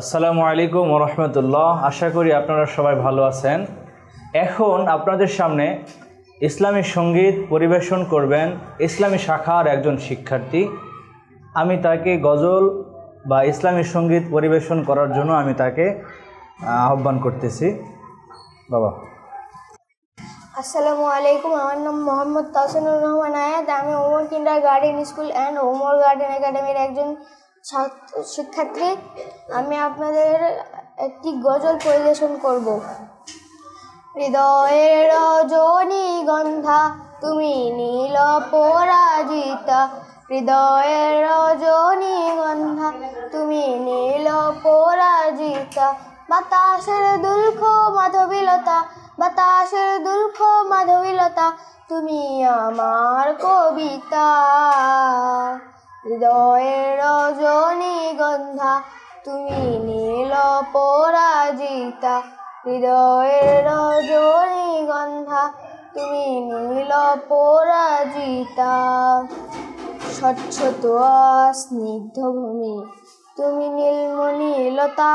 আসসালামু আলাইকুম রহমতুল্লাহ। আশা করি আপনারা সবাই ভালো আছেন। এখন আপনাদের সামনে ইসলামী সংগীত পরিবেশন করবেন ইসলামী শাখার একজন শিক্ষার্থী। আমি তাকে গজল বা ইসলামী সংগীত পরিবেশন করার জন্য আমি তাকে আহ্বান করতেছি। বাবা। আসসালামু আলাইকুম, আমার নাম মোহাম্মদ তাহসানুর রহমান আয়াত আমি Omar kindergarten school and Omar garden একাডেমির একজন শিক্ষার্থী, আমি আপনাদের একটি গজল পরিবেশন করব। হৃদয়ের রজনী গন্ধা, তুমি নীল পরাজিতা। হৃদয়ের রজনী গন্ধা, তুমি নীল পরাজিতা। বাতাসের দুলখ মাধবীলতা, বাতাসের দুলখ মাধবীলতা, তুমি আমার কবিতা। হৃদয়ের রজনী গন্ধা, তুমি নীল পরাজিতা। হৃদয়ের রজনী গন্ধা, তুমি নীল পরাজিতা। স্বচ্ছ তোয়া স্নিগ্ধ ভূমি, তুমি নীলমণি লতা।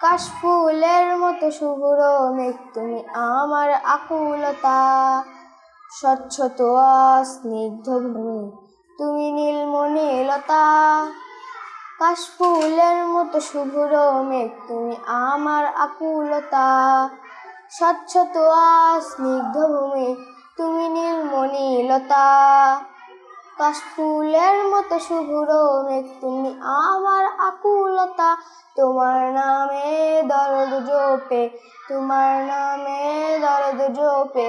কাশফুলের মতো শুভ্র মেঘ, তুমি আমার আকুলতা। স্বচ্ছ তোয়া স্নিগ্ধ ভূমি তুমি নীলমণি লতা কাশফুলের মতো শুভ্র মেঘ, তুমি আমার আকুলতা। স্বচ্ছ তোয়া স্নিগ্ধ ভূমি, তুমি নীলমণি লতা কাশফুলের মতো শুভ্র মেঘ, তুমি আমার আকুলতা। তোমার নামে দরদ জোপে, তোমার নামে দরদ জোপে